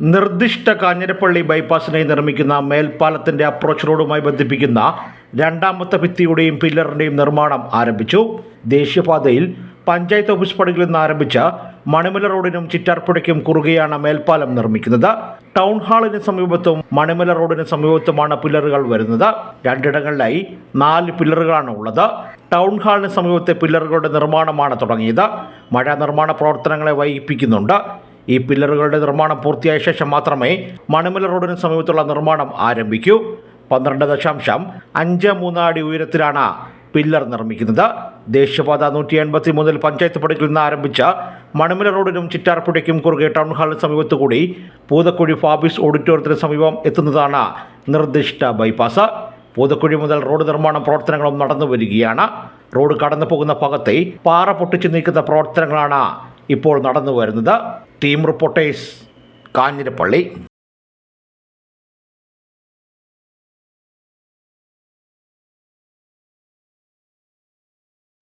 നിർദ്ദിഷ്ട കാഞ്ഞിരപ്പള്ളി ബൈപ്പാസിനായി നിർമ്മിക്കുന്ന മേൽപ്പാലത്തിന്റെ അപ്രോച്ച് റോഡുമായി ബന്ധിപ്പിക്കുന്ന രണ്ടാമത്തെ ഭിത്തിയുടെയും പില്ലറിന്റെയും നിർമ്മാണം ആരംഭിച്ചു. ദേശീയപാതയിൽ പഞ്ചായത്ത് ഓഫീസ് പടികളിൽ നിന്ന് ആരംഭിച്ച മണിമല റോഡിനും ചിറ്റാർപ്പുഴയ്ക്കും കുറുകെയാണ് മേൽപ്പാലം നിർമ്മിക്കുന്നത്. ടൗൺ ഹാളിന് സമീപത്തും മണിമല റോഡിന് സമീപത്തുമാണ് പില്ലറുകൾ വരുന്നത്. രണ്ടിടങ്ങളിലായി നാല് പില്ലറുകളാണ് ഉള്ളത്. ടൗൺ ഹാളിന് സമീപത്തെ പില്ലറുകളുടെ നിർമ്മാണമാണ് തുടങ്ങിയത്. മഴ നിർമ്മാണ പ്രവർത്തനങ്ങളെ വൈകിപ്പിക്കുന്നുണ്ട്. ഈ പില്ലറുകളുടെ നിർമ്മാണം പൂർത്തിയായ ശേഷം മാത്രമേ മണിമല റോഡിന് സമീപത്തുള്ള നിർമ്മാണം ആരംഭിക്കൂ. പന്ത്രണ്ട് ദശാംശം അഞ്ച് മൂന്ന് അടി ഉയരത്തിലാണ് പില്ലർ നിർമ്മിക്കുന്നത്. ദേശീയപാത നൂറ്റി എൺപത്തി മൂന്നിൽ പഞ്ചായത്ത് പടിക്കിൽ നിന്ന് ആരംഭിച്ച മണിമല റോഡിനും ചിറ്റാർപ്പുഴയ്ക്കും കുറുകെ ടൗൺ ഹാളിന് സമീപത്തു കൂടി പൂതക്കുഴി ഫാബിസ് ഓഡിറ്റോറിയത്തിന് സമീപം എത്തുന്നതാണ് നിർദ്ദിഷ്ട ബൈപ്പാസ്. പൂതക്കുഴി മുതൽ റോഡ് നിർമ്മാണ പ്രവർത്തനങ്ങളും നടന്നു വരികയാണ് റോഡ് കടന്നു പോകുന്ന ഭാഗത്തെ പാറ പൊട്ടിച്ചു നീക്കുന്ന പ്രവർത്തനങ്ങളാണ് ഇപ്പോൾ നടന്നു വരുന്നത്. Team reporters Kanjirappally.